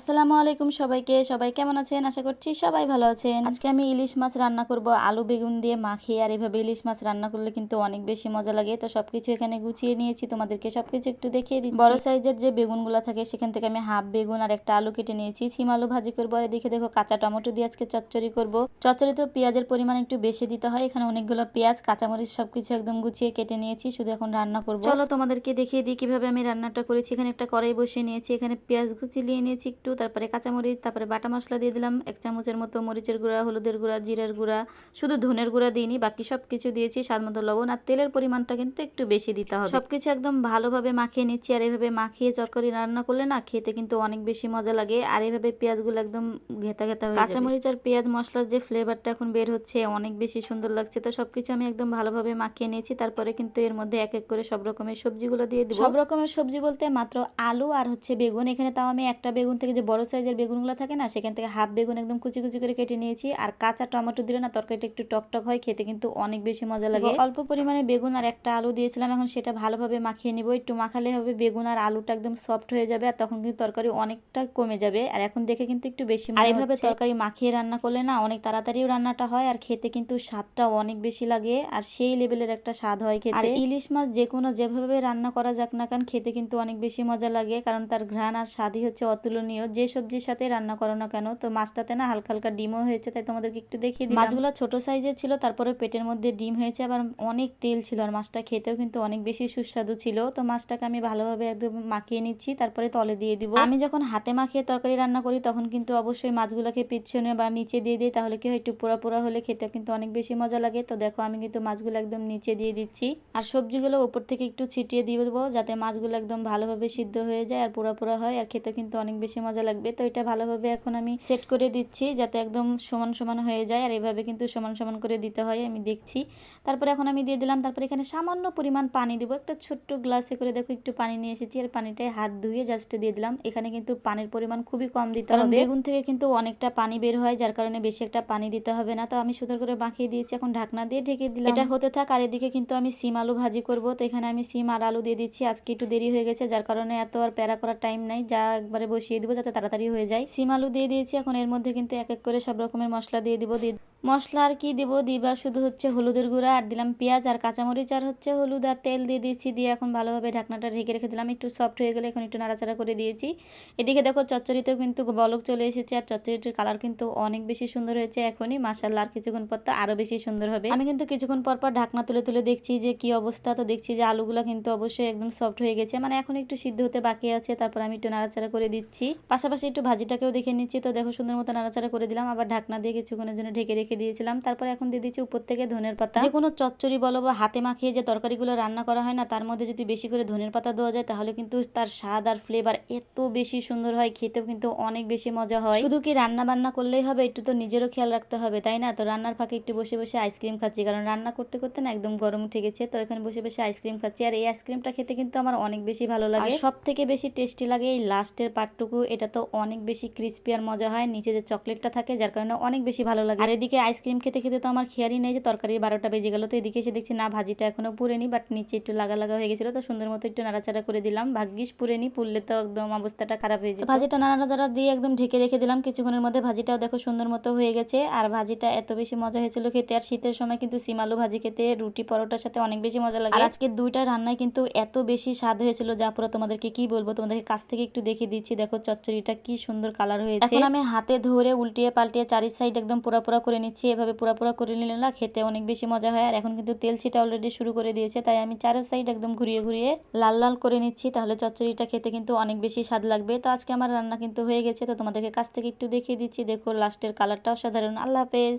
আসসালামু আলাইকুম সবাইকে। সবাই কেমন আছেন? আশা করছি সবাই ভালো আছেন। আজকে আমি ইলিশ মাছ রান্না করব। আলু, বেগুন দিয়ে মাখিয়ে। আর এভাবে ইলিশ মাছ রান্না করলে কিন্তু অনেক বেশি মজা লাগে। তো সবকিছু এখানে গুছিয়ে নিয়েছি। তোমাদেরকে সবকিছু একটু দেখিয়ে দিচ্ছি। বড় সাইজের যে বেগুনগুলো থাকে, সেখান থেকে আমি হাফ বেগুন আর একটা আলু কেটে নিয়েছি। সিম আলু ভাজি করব। আর দেখে দেখো কাঁচা টমেটো দিয়ে আজকে চচ্চড়ি করব। চচ্চড়ি তো পেঁয়াজের পরিমাণ একটু বেশি দিতে হয়। এখানে অনেকগুলো পেঁয়াজ, কাঁচামরিচ সবকিছু একদম গুছিয়ে কেটে নিয়েছি। শুধু এখন রান্না করব। চলো তোমাদেরকে দেখিয়ে দিই কীভাবে আমি রান্নাটা করেছি। এখানে একটা কড়াই বসিয়ে নিয়েছি। এখানে পেঁয়াজ কুচিয়ে নিয়েছি একটু। তারপরে কাঁচামরিচ, তারপরে বাটা মশলা দিয়ে দিলাম, এক চামচের মতো মরিচের গুঁড়া, হলুদের গুঁড়া, জিরার গুঁড়া, শুধু ধনের গুঁড়া দিইনি, বাকি সব কিছু দিয়েছি স্বাদ মতো লবণ আর তেলের পরিমাণটা কিন্তু একটু বেশি দিতে হবে। সব কিছু একদম ভালোভাবে মাখিয়ে নিচ্ছি আর এভাবে মাখিয়ে চটকরি রান্না করলে না খেতে কিন্তু অনেক বেশি মজা লাগে আর এভাবে পেঁয়াজগুলো একদম ঘেতা ঘেতা হয়ে কাঁচামরিচ আর পেঁয়াজ মশলার যে ফ্লেভারটা এখন বের হচ্ছে অনেক বেশি সুন্দর লাগছে, তো সবকিছু আমি একদম ভালোভাবে মাখিয়ে নিয়েছি, তারপরে কিন্তু এর মধ্যে এক এক করে সব রকমের সবজিগুলো দিয়ে দিব। সব রকমের সবজি বলতে মাত্র আলু আর হচ্ছে বেগুন, এখানে তাও আমি একটা বেগুন থেকে যে বড় সাইজের বেগুনগুলো থাকে না সেখান থেকে হাফ বেগুন একদম কুচি কুচি করে কেটে নিয়েছি। আর কাঁচা টমেটো দিলে না তরকারিটা একটু টকটক হয় খেতে কিন্তু অনেক বেশি মজা লাগে। অল্প পরিমাণে বেগুন আর একটা আলু দিয়েছিলাম এখন সেটা ভালোভাবে মাখিয়ে নিব। একটু মাখালে হবে বেগুন আর আলুটা একদম সফট হয়ে যাবে আর তখন কিন্তু তরকারি অনেকটা কমে যাবে। আর এখন দেখে কিন্তু একটু বেশি আর এইভাবে তরকারি মাখিয়ে রান্না করলে না অনেক তাড়াতাড়িও রান্নাটা হয় আর খেতে কিন্তু স্বাদটা অনেক বেশি লাগে আর সেই লেভেলের একটা স্বাদ হয় খেতে। আর ইলিশ মাছ যে কোনো যেভাবে রান্না করা যাক না কেন খেতে কিন্তু অনেক বেশি মজা লাগে কারণ তার ঘ্রাণ আর স্বাদই হচ্ছে অতুলনীয়। যে সবজির সাথে রান্না করো না কেন তো মাছটাতে না হালকা হালকা ডিমও হয়েছে তাই তোমাদেরকে একটু দেখিয়ে দিই মাছগুলো ছোট সাইজের ছিল তারপরে পেটের মধ্যে ডিম হয়েছে আবার অনেক তেল ছিল আর মাছটা খেতেও কিন্তু অনেক বেশি সুস্বাদু ছিল। তো মাছটাকে আমি ভালোভাবে একদম মাখিয়ে নিচ্ছি তারপরে তলে দিয়ে দিব। আমি যখন হাতে মাখিয়ে তরকারি রান্না করি তখন কিন্তু অবশ্যই মাছগুলোকে পিছনে বা নিচে দিয়ে দিই তাহলে কি হয় একটু পোড়া পোড়া হলে খেতে কিন্তু অনেক বেশি মজা লাগে। তো দেখো আমি কিন্তু মাছগুলো একদম নিচে দিয়ে দিচ্ছি। আর সবজিগুলো ওপর থেকে একটু ছিটিয়ে দিয়ে দেবো যাতে মাছগুলো একদম ভালোভাবে সিদ্ধ হয়ে যায় আর পোড়া পোড়া হয় আর খেতে কিন্তু অনেক বেশি মজা লাগবে। তো এটা ভালোভাবে এখন আমি সেট করে দিচ্ছি যাতে একদম সমান সমান হয়ে যায়। আর এভাবে কিন্তু সমান সমান করে দিতে হয় আমি দেখছি। তারপরে এখন আমি দিয়ে দিলাম তারপরে এখানে সামান্য পরিমাণ পানি দেবো। একটা ছোট্ট গ্লাসে করে দেখো একটু পানি নিয়ে এসেছি। আর পানিটায় হাত ধুয়ে জাস্ট দিয়ে দিলাম। এখানে কিন্তু পানির পরিমাণ খুবই কম দিতে হবে। বেগুন থেকে কিন্তু অনেকটা পানি বের হয় যার কারণে বেশি একটা পানি দিতে হবে না। তো আমি সুন্দর করে বাঁকিয়ে দিয়েছি এখন ঢাকনা দিয়ে ঢেকে দিলাম। এটা হতে থাক আর এদিকে কিন্তু আমি সিম আলু ভাজি করব। তো এখানে আমি সিম আর আলু দিয়ে দিচ্ছি। আজকে একটু দেরি হয়ে গেছে যার কারণে এত আর প্যারা করার টাইম নাই। যা একবারে বসিয়ে দিব যাতে তাড়াতাড়ি হয়ে যায়। সিম আলু দিয়ে দিয়েছি, এখন এর মধ্যে কিন্তু এক এক করে সব রকমের মশলা দিয়ে দিব। দিয়ে মশলা আর কি দিব? দিবা শুধু হচ্ছে হলুদের গুঁড়া আর দিলাম পেঁয়াজ আর কাঁচামরিচ আর হচ্ছে হলুদ আর তেল দিয়ে দিয়েছি। দিয়ে এখন ভালোভাবে ঢাকনাটা ঢেকে রেখে দিলাম। একটু সফট হয়ে গেলে এখন একটু নাড়াচাড়া করে দিয়েছি। এদিকে দেখো চচ্চড়িতেও কিন্তু বলক চলে এসেছে আর চচ্চড়িটির কালার কিন্তু অনেক বেশি সুন্দর হয়েছে এখনই। মাসাল্লাহ আর কিছুক্ষণ পর তো আরও বেশি সুন্দর হবে। আমি কিন্তু কিছুক্ষণ পর পর ঢাকনা তুলে তুলে দেখছি যে কি অবস্থা। তো দেখছি যে আলুগুলো কিন্তু অবশ্যই একদম সফট হয়ে গেছে। মানে এখন একটু সিদ্ধ হতে বাকি আছে। তারপর আমি একটু নাড়াচাড়া করে দিচ্ছি। পাশাপাশি একটু ভাজিটাকেও দেখে নিচ্ছি। তো দেখো সুন্দর মতো নাড়াচাড়া করে দিলাম। আবার ঢাকনা দিয়ে কিছুক্ষণের জন্য ঢেকে রেখে দিয়েছিলাম। তারপর এখন দিয়ে দিচ্ছি উপর থেকে ধনের পাতা। যে কোনো চচ্চড়ি বলো বা হাতে মাখিয়ে যে তরকারিগুলো রান্না করা হয় না তার মধ্যে যদি বেশি করে ধনের পাতা দেওয়া যায় তাহলে কিন্তু তার স্বাদ আর ফ্লেভার এত বেশি সুন্দর হয় খেতেও কিন্তু অনেক বেশি মজা হয়। শুধু কি রান্না বান্না করলেই হবে? একটু তো নিজেরও খেয়াল রাখতে হবে তাই না? তো রান্নার ফাঁকে একটু বসে বসে আইসক্রিম খাচ্ছি কারণ রান্না করতে করতে না একদম গরম উঠে গেছে। তো এখানে বসে বসে আইসক্রিম খাচ্ছি আর এই আইসক্রিমটা খেতে কিন্তু আমার অনেক বেশি ভালো লাগে। সব থেকে বেশি টেস্টি লাগে এই লাস্টের পার্টটুকু এটা তো অনেক বেশি ক্রিস্পি আর মজা হয়। নিচে যে চকলেটটা থাকে যার কারণে অনেক বেশি ভালো লাগে। আর এদিকে আইসক্রিম খেতে খেতে তো আমার খেয়ালই নেই যে তরকারি বারোটা বেজে গেলো। তো এদিকে এসে দেখছি না ভাজিটা এখনও পুরেনি বাট নিচে একটু লাগা লাগা হয়ে গেছিল তো সুন্দর মতো একটু নাড়াচাড়া করে দিলাম। ভাগ্যিস পুরেনি পুরলে তো একদম অবস্থাটা খারাপ হয়ে যায় ভাজিটা নাড়াচাড়া দিয়ে একদম ঢেকে রেখে দিলাম কিছুক্ষণের মধ্যে ভাজিটাও দেখো সুন্দর মতো হয়ে গেছে। আর ভাজিটা এত বেশি মজা হয়েছিল খেতে আর শীতের সময় কিন্তু সিম আলু ভাজি খেতে রুটি পরোটার সাথে অনেক বেশি মজা লাগে। আজকে দুইটা রান্নায় কিন্তু এত বেশি স্বাদ হয়েছিল যা পুরো তোমাদেরকে কি বলব তোমাদেরকে কাছ থেকে একটু দেখে দিচ্ছি দেখো চচ্চড়িটা কি সুন্দর কালার হয়েছে। এখন আমি হাতে ধরে উল্টিয়ে পাল্টিয়ে চারি সাইড একদম পুরা পুরা করে নিচ্ছি। এভাবে পুরা পুরা করে নিলে না খেতে অনেক বেশি মজা হয়। আর এখন কিন্তু তেল ছিটা অলরেডি শুরু করে দিয়েছে, তাই আমি চারের সাইড একদম ঘুরিয়ে ঘুরিয়ে লাল লাল করে নিচ্ছি, তাহলে চচ্চড়িটা খেতে কিন্তু অনেক বেশি স্বাদ লাগবে। তো আজকে আমার রান্না কিন্তু হয়ে গেছে, তো তোমাদেরকে কাছ থেকে একটু দেখিয়ে দিচ্ছি। দেখো লাস্টের কালারটাও সাধারণ আল্লাহ হাফেজ।